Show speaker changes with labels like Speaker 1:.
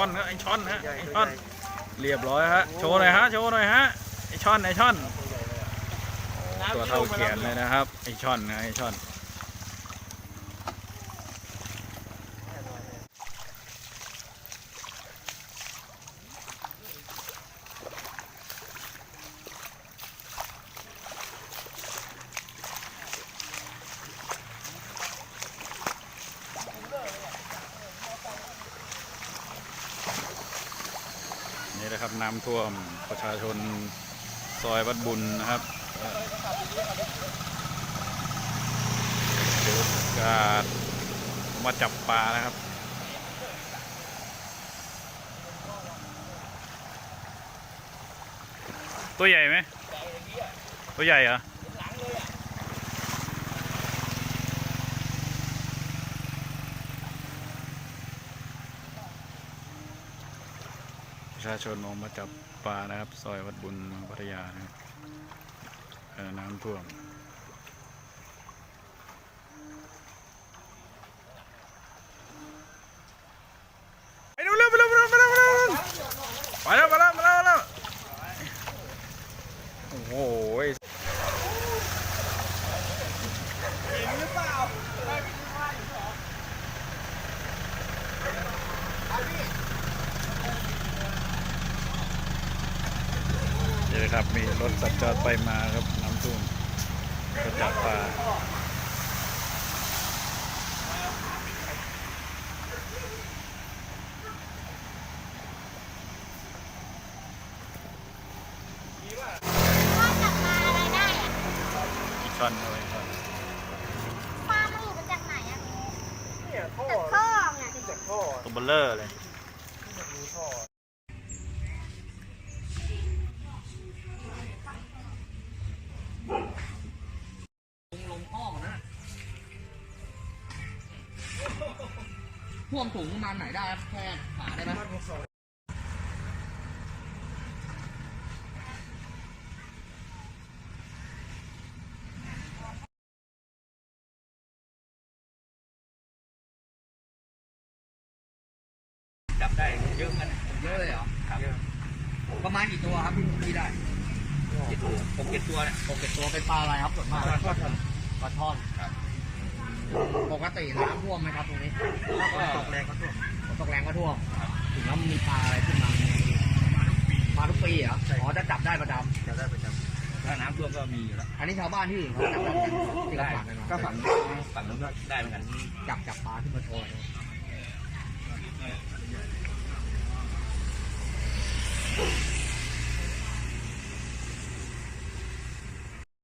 Speaker 1: ช่อนครับไอช่อนครับไอช่อนฮะไอช่อนเรียบร้อยฮะโชว์หน่อยฮะโชว์หน่อยฮะไอช่อนไอช่อนตัวเท่าเขียนเลยนะครับไอช่อนนะไอช่อน นี่นะครับน้ำท่วมประชาชนซอยวัดบุญนะครับเดี๋ยวการมาจับปลานะครับตัวใหญ่ไหมตัวใหญ่เหรอ ประชาชนออกมาจับปลานะครับ ซอยวัดบุญพัทยานะครับเอ่อน้ำท่วม ไปเร็วเร็วไปเร็วไปเร็วไปเร็วไปเร็วไปแล้วไปแล้วไปแล้วไปแล้วโอ้โหเดี๋ยว ครับ มีรถสัญจรไปมาครับน้ำท่วมก็จับปลา
Speaker 2: ว่าจับปลาอะไรได้อะ
Speaker 1: อีกช่อนเอาไว้ครับ
Speaker 2: ปลามันหลุดมาจากไหนอะ
Speaker 3: เนี่ยท่อ
Speaker 2: จากท่อน่ะ
Speaker 3: ขึ้นจากท่อ
Speaker 1: ตัวเบลเลอร์เลย
Speaker 3: ท่
Speaker 4: วมสูงประมาณไหนได้ครับแค่ขาได้ไหม
Speaker 5: จับได้เยอะมัน
Speaker 4: เยอะเลยเหรอประมาณกี่ตัวครับที่ที่ได้
Speaker 5: เจ็ดตัวหกเจ็ดตัวเนี่ย
Speaker 4: หกเจ็ดตัวเป็นปลาอะไรครับส่วนมาก
Speaker 5: ปลาทอด
Speaker 4: ปลาช่อนครับ ปกติน้ำท่วมไหมครับตรงนี้
Speaker 5: ก็ตกแรงก็ท่วม
Speaker 4: ตกแรงก็ท่วมถึงแล้วมีปลาอะไรขึ้นมามาทุกปีเหรออ๋อจะจับได้ประจำ
Speaker 5: จับได้ประจำถ้าน้ำท่วมก็มีอยู่แล้ว
Speaker 4: อันนี้ชาวบ้านที่อื่นเขาจับได้ที่ก็ฝัง
Speaker 5: ฝังนู้นก็ได้เหมือนกัน
Speaker 4: จับจับปลาขึ้นมาโอว์เลย